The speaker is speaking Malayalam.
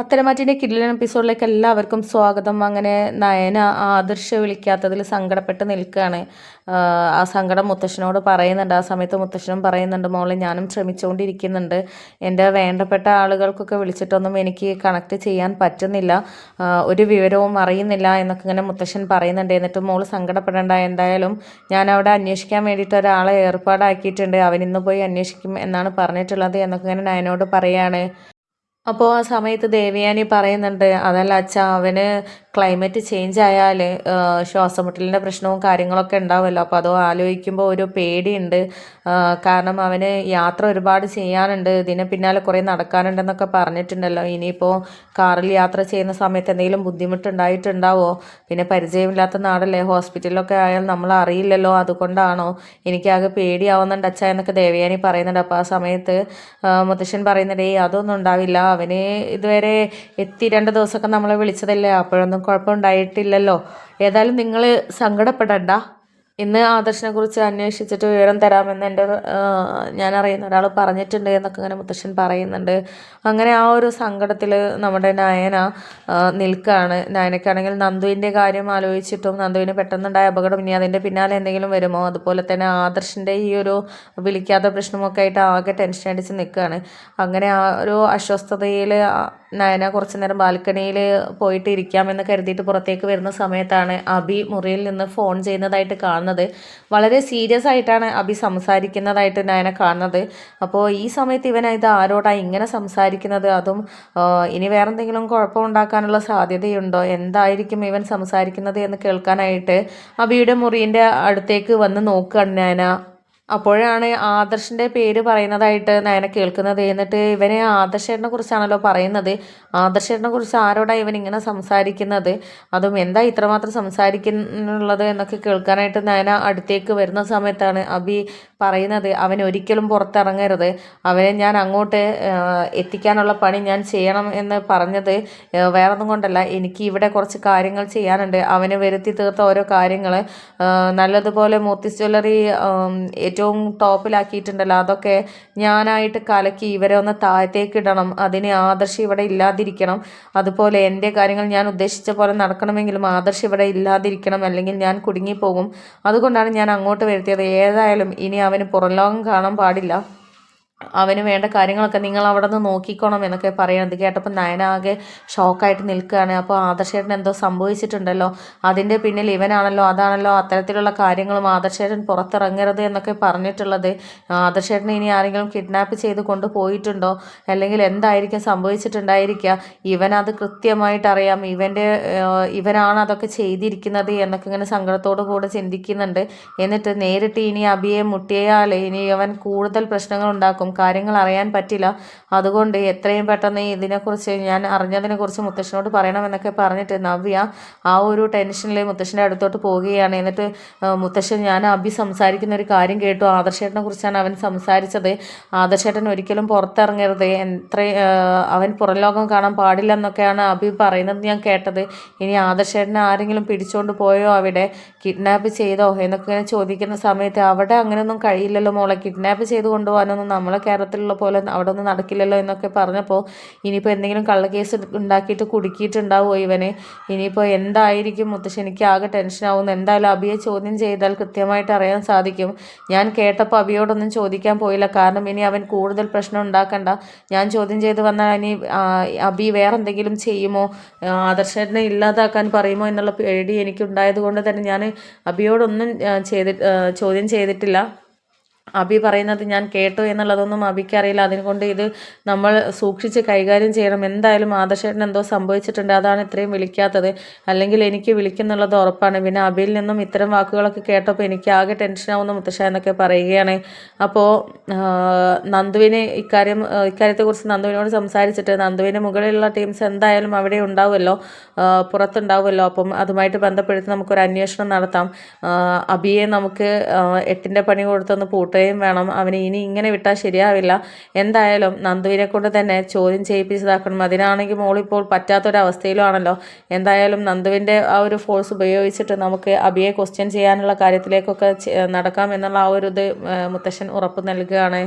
പത്തരമാറ്റിന്റെ കിടിലൻ എപ്പിസോഡിലേക്ക് എല്ലാവർക്കും സ്വാഗതം. അങ്ങനെ നയന ആദർശ വിളിക്കാത്തതിൽ സങ്കടപ്പെട്ട് നിൽക്കുകയാണ്. ആ സങ്കടം മുത്തശ്ശനോട് പറയുന്നുണ്ട്. ആ സമയത്ത് മുത്തശ്ശനും പറയുന്നുണ്ട് മോളെ ഞാനും ശ്രമിച്ചുകൊണ്ടിരിക്കുന്നുണ്ട്. എന്റെ വേണ്ടപ്പെട്ട ആളുകൾക്കൊക്കെ വിളിച്ചിട്ടൊന്നും എനിക്ക് കണക്ട് ചെയ്യാൻ പറ്റുന്നില്ല. ഒരു വിവരവും അറിയുന്നില്ല എന്നൊക്കെ ഇങ്ങനെ മുത്തശ്ശൻ പറയുന്നുണ്ട്. എന്നിട്ട് മോൾ സങ്കടപ്പെടേണ്ട. എന്തായാലും ഞാൻ അവിടെ അന്വേഷിക്കാൻ വേണ്ടിയിട്ട് ഒരാളെ ഏർപ്പാടാക്കിയിട്ടുണ്ട്. അവൻ ഇന്ന് പോയി അന്വേഷിക്കും എന്നാണ് പറഞ്ഞിട്ടുള്ളത് എന്നൊക്കെ ഇങ്ങനെ നയനോട് പറയാണ്. അപ്പോൾ ആ സമയത്ത് ദേവയാനി പറയുന്നുണ്ട് അതല്ല അച്ഛ അവന് ക്ലൈമറ്റ് ചേഞ്ച് ആയാൽ ശ്വാസമുട്ടലിന്റെ പ്രശ്നവും കാര്യങ്ങളൊക്കെ ഉണ്ടാവുമല്ലോ അപ്പോൾ അതോ ആലോചിക്കുമ്പോൾ ഒരു പേടിയുണ്ട്. കാരണം അവന് യാത്ര ഒരുപാട് ചെയ്യാനുണ്ട്. ഇതിന് പിന്നാലെ കുറേ നടക്കാനുണ്ടെന്നൊക്കെ പറഞ്ഞിട്ടുണ്ടല്ലോ. ഇനിയിപ്പോൾ കാറിൽ യാത്ര ചെയ്യുന്ന സമയത്ത് എന്തെങ്കിലും ബുദ്ധിമുട്ടുണ്ടായിട്ടുണ്ടാവോ? പിന്നെ പരിചയമില്ലാത്ത നാടല്ലേ? ഹോസ്പിറ്റലിലൊക്കെ ആയാൽ നമ്മൾ അറിയില്ലല്ലോ. അതുകൊണ്ടാണോ? എനിക്കാകെ പേടിയാവുന്നുണ്ട് അച്ഛ എന്നൊക്കെ ദേവയാനി പറയുന്നുണ്ട്. അപ്പോൾ ആ സമയത്ത് മുത്തശ്ശൻ പറയുന്നുണ്ട് അതൊന്നും ഉണ്ടാവില്ല. അവന് ഇതുവരെ എത്തി രണ്ട് ദിവസമൊക്കെ നമ്മളെ വിളിച്ചതല്ലേ? അപ്പോഴൊന്നും കുഴപ്പമുണ്ടായിട്ടില്ലല്ലോ. ഏതായാലും നിങ്ങൾ സങ്കടപ്പെടണ്ട. ഇന്ന് ആദർശിനെ കുറിച്ച് അന്വേഷിച്ചിട്ട് വിവരം തരാമെന്ന് എന്റെ ഞാൻ അറിയുന്ന ഒരാൾ പറഞ്ഞിട്ടുണ്ട് എന്നൊക്കെ ഇങ്ങനെ മുത്തശ്ശൻ പറയുന്നുണ്ട്. അങ്ങനെ ആ ഒരു സങ്കടത്തിൽ നമ്മുടെ നയന നിൽക്കുകയാണ് നയനക്കാണെങ്കിൽ നന്ദുവിന്റെ കാര്യം ആലോചിച്ചിട്ടും നന്ദുവിന് പെട്ടെന്നുണ്ടായ അപകടം ഇനി അതിന്റെ പിന്നാലെ എന്തെങ്കിലും വരുമോ? അതുപോലെ തന്നെ ആദർശിന്റെ ഈ ഒരു വിളിക്കാത്ത പ്രശ്നമൊക്കെ ആയിട്ട് ആകെ ടെൻഷൻ അടിച്ച് നിൽക്കുകയാണ് അങ്ങനെ ആ ഒരു അസ്വസ്ഥതയിൽ നയന കുറച്ച് നേരം ബാൽക്കണിയിൽ പോയിട്ട് ഇരിക്കാമെന്ന് കരുതിയിട്ട് പുറത്തേക്ക് വരുന്ന സമയത്താണ് അബി മുറിയിൽ നിന്ന് ഫോൺ ചെയ്യുന്നതായിട്ട് കാണുന്നത്. വളരെ സീരിയസ് ആയിട്ടാണ് അഭി സംസാരിക്കുന്നതായിട്ട് നയന കാണുന്നത്. അപ്പോൾ ഈ സമയത്ത് ഇവൻ ഇത് ഇങ്ങനെ സംസാരിക്കുന്നത്? അതും ഇനി വേറെ എന്തെങ്കിലും കുഴപ്പമുണ്ടാക്കാനുള്ള സാധ്യതയുണ്ടോ? എന്തായിരിക്കും ഇവൻ സംസാരിക്കുന്നത് എന്ന് കേൾക്കാനായിട്ട് അബിയുടെ മുറിന്റെ അടുത്തേക്ക് വന്ന് നോക്കുകയാണ് നയന. അപ്പോഴാണ് ആദർശിന്റെ പേര് പറയുന്നതായിട്ട് നയന കേൾക്കുന്നത്. എന്നിട്ട് ഇവനെ ആദർശേട്ടനെ കുറിച്ചാണല്ലോ പറയുന്നത്. ആദർശേട്ടനെ കുറിച്ച് ആരോടാണ് ഇവൻ ഇങ്ങനെ സംസാരിക്കുന്നത്? അതും എന്താ ഇത്രമാത്രം സംസാരിക്കുന്നുള്ളത് എന്നൊക്കെ കേൾക്കാനായിട്ട് നയന അടുത്തേക്ക് വരുന്ന സമയത്താണ് അബി പറയുന്നത് അവൻ ഒരിക്കലും പുറത്തിറങ്ങരുത്. അവനെ ഞാൻ അങ്ങോട്ട് എത്തിക്കാനുള്ള പണി ഞാൻ ചെയ്യണം എന്ന് പറഞ്ഞത് വേറൊന്നും കൊണ്ടല്ല. എനിക്ക് ഇവിടെ കുറച്ച് കാര്യങ്ങൾ ചെയ്യാനുണ്ട്. അവന് വരുത്തി തീർത്ത ഓരോ കാര്യങ്ങൾ നല്ലതുപോലെ മോത്തി ജ്വല്ലറി ഏറ്റവും ഏറ്റവും ടോപ്പിലാക്കിയിട്ടുണ്ടല്ലോ. അതൊക്കെ ഞാനായിട്ട് കലക്കി ഇവരെ ഒന്ന് താഴത്തേക്ക് ഇടണം. അതിന് ആദർശ് ഇവിടെ ഇല്ലാതിരിക്കണം. അതുപോലെ എന്റെ കാര്യങ്ങൾ ഞാൻ ഉദ്ദേശിച്ച പോലെ നടക്കണമെങ്കിലും ആദർശ് ഇവിടെ ഇല്ലാതിരിക്കണം. അല്ലെങ്കിൽ ഞാൻ കുടുങ്ങിപ്പോകും. അതുകൊണ്ടാണ് ഞാൻ അങ്ങോട്ട് വരുത്തിയത്. ഏതായാലും ഇനി അവന് പുറം ലോകം കാണാൻ പാടില്ല. അവന് വേണ്ട കാര്യങ്ങളൊക്കെ നിങ്ങൾ അവിടെ നിന്ന് നോക്കിക്കോണം എന്നൊക്കെ പറയുന്നത് കേട്ടപ്പോൾ നയന നയനാകെ ഷോക്കായിട്ട് നിൽക്കുകയാണ്. അപ്പോൾ ആദർശേട്ടൻ എന്തോ സംഭവിച്ചിട്ടുണ്ടല്ലോ. അതിന്റെ പിന്നിൽ ഇവനാണല്ലോ അതാണല്ലോ അത്തരത്തിലുള്ള കാര്യങ്ങളും ആദർശേട്ടൻ പുറത്തിറങ്ങരുത് എന്നൊക്കെ പറഞ്ഞിട്ടുള്ളത്. ആദർശേട്ടനെ ഇനി ആരെങ്കിലും കിഡ്നാപ്പ് ചെയ്ത് കൊണ്ടുപോയിട്ടുണ്ടോ? അല്ലെങ്കിൽ എന്തായിരിക്കും സംഭവിച്ചിട്ടുണ്ടായിരിക്കുക? ഇവനത് കൃത്യമായിട്ട് അറിയാം. ഇവന്റെ ഇവനാണ് അതൊക്കെ ചെയ്തിരിക്കുന്നത് എന്നൊക്കെ ഇങ്ങനെ സങ്കടത്തോടു കൂടെ ചിന്തിക്കുന്നുണ്ട്. എന്നിട്ട് നേരിട്ട് ഇനി അബിയെ മുട്ടിയാൽ ഇനി അവൻ കൂടുതൽ പ്രശ്നങ്ങൾ ഉണ്ടാക്കും. കാര്യങ്ങൾ അറിയാൻ പറ്റില്ല. അതുകൊണ്ട് എത്രയും പെട്ടെന്ന് ഇതിനെക്കുറിച്ച് ഞാൻ അറിഞ്ഞതിനെക്കുറിച്ച് മുത്തശ്ശനോട് പറയണമെന്നൊക്കെ പറഞ്ഞിട്ട് നവ്യ ആ ഒരു ടെൻഷനിൽ മുത്തശ്ശന്റെ അടുത്തോട്ട് പോവുകയാണ്. എന്നിട്ട് മുത്തശ്ശൻ ഞാൻ അഭി സംസാരിക്കുന്ന ഒരു കാര്യം കേട്ടു. ആദർശേട്ടനെ കുറിച്ചാണ് അവൻ സംസാരിച്ചത്. ആദർശേട്ടൻ ഒരിക്കലും പുറത്തിറങ്ങരുത്. എത്ര അവൻ പുറംലോകം കാണാൻ പാടില്ലെന്നൊക്കെയാണ് അഭി പറയുന്നത് ഞാൻ കേട്ടത്. ഇനി ആദർശേട്ടനെ ആരെങ്കിലും പിടിച്ചുകൊണ്ട് പോയോ അവിടെ? കിഡ്നാപ്പ് ചെയ്തോ? എന്നൊക്കെ ചോദിക്കുന്ന സമയത്ത് അവിടെ അങ്ങനെയൊന്നും കഴിയില്ലല്ലോ മോളെ. കിഡ്നാപ്പ് ചെയ്ത് കൊണ്ടുപോകാനൊന്നും നമ്മളെ കേരളത്തിലുള്ള പോലെ അവിടെ ഒന്നും നടക്കില്ലല്ലോ എന്നൊക്കെ പറഞ്ഞപ്പോൾ ഇനിയിപ്പോൾ എന്തെങ്കിലും കള്ളക്കേസ് ഉണ്ടാക്കിയിട്ട് കുടുക്കിയിട്ടുണ്ടാവുമോ ഇവനെ? ഇനിയിപ്പോൾ എന്തായിരിക്കും മുത്തശ്ശി? എനിക്ക് ആകെ ടെൻഷനാവുന്നു എന്തായാലും അബിയെ ചോദ്യം ചെയ്താൽ കൃത്യമായിട്ട് അറിയാൻ സാധിക്കും. ഞാൻ കേട്ടപ്പോൾ അബിയോടൊന്നും ചോദിക്കാൻ പോയില്ല. കാരണം ഇനി അവൻ കൂടുതൽ പ്രശ്നം ഉണ്ടാക്കണ്ട. ഞാൻ ചോദ്യം ചെയ്ത് വന്നാൽ ഇനി അബി വേറെ എന്തെങ്കിലും ചെയ്യുമോ ആദർശനെ ഇല്ലാതാക്കാൻ പറയുമോ എന്നുള്ള പേടി എനിക്കുണ്ടായത് കൊണ്ട് തന്നെ ഞാൻ അബിയോടൊന്നും ചെയ്തി ചോദ്യം ചെയ്തിട്ടില്ല. അബി പറയുന്നത് ഞാൻ കേട്ടു എന്നുള്ളതൊന്നും അബിക്ക് അറിയില്ല. അതിനുകൊണ്ട് ഇത് നമ്മൾ സൂക്ഷിച്ച് കൈകാര്യം ചെയ്യണം. എന്തായാലും ആദർശേട്ടൻ എന്തോ സംഭവിച്ചിട്ടുണ്ട്. അതാണ് ഇത്രയും വിളിക്കാത്തത്. അല്ലെങ്കിൽ എനിക്ക് വിളിക്കുന്നുള്ളത് ഉറപ്പാണ്. പിന്നെ അബിയിൽ നിന്നും ഇത്തരം വാക്കുകളൊക്കെ കേട്ടപ്പോൾ എനിക്ക് ആകെ ടെൻഷനാവുന്ന മുത്തശ്ശ എന്നൊക്കെ പറയുകയാണ്. അപ്പോൾ നന്ദുവിന് ഇക്കാര്യം ഇക്കാര്യത്തെക്കുറിച്ച് നന്ദുവിനോട് സംസാരിച്ചിട്ട് നന്ദുവിന് മുകളിലുള്ള ടീംസ് എന്തായാലും അവിടെ ഉണ്ടാവുമല്ലോ. പുറത്തുണ്ടാവുമല്ലോ. അപ്പം അതുമായിട്ട് ബന്ധപ്പെടുത്തി നമുക്കൊരു അന്വേഷണം നടത്താം. അബിയെ നമുക്ക് എട്ടിന്റെ പണി കൊടുത്തൊന്ന് പൂട്ടുക പറയുകയും വേണം. അവന് ഇനി ഇങ്ങനെ വിട്ടാൽ ശരിയാവില്ല. എന്തായാലും നന്ദുവിനെ കൊണ്ട് തന്നെ ചോദ്യം ചെയ്യിപ്പിച്ചതാക്കണം. അതിനാണെങ്കിൽ മോളിപ്പോൾ പറ്റാത്തൊരവസ്ഥയിലുമാണല്ലോ എന്തായാലും നന്ദുവിന്റെ ആ ഒരു ഫോഴ്സ് ഉപയോഗിച്ചിട്ട് നമുക്ക് അബിയെ ക്വസ്റ്റ്യൻ ചെയ്യാനുള്ള കാര്യത്തിലേക്കൊക്കെ നടക്കാം എന്നുള്ള ആ ഒരു ഇത് മുത്തശ്ശൻ ഉറപ്പ് നൽകുകയാണ്.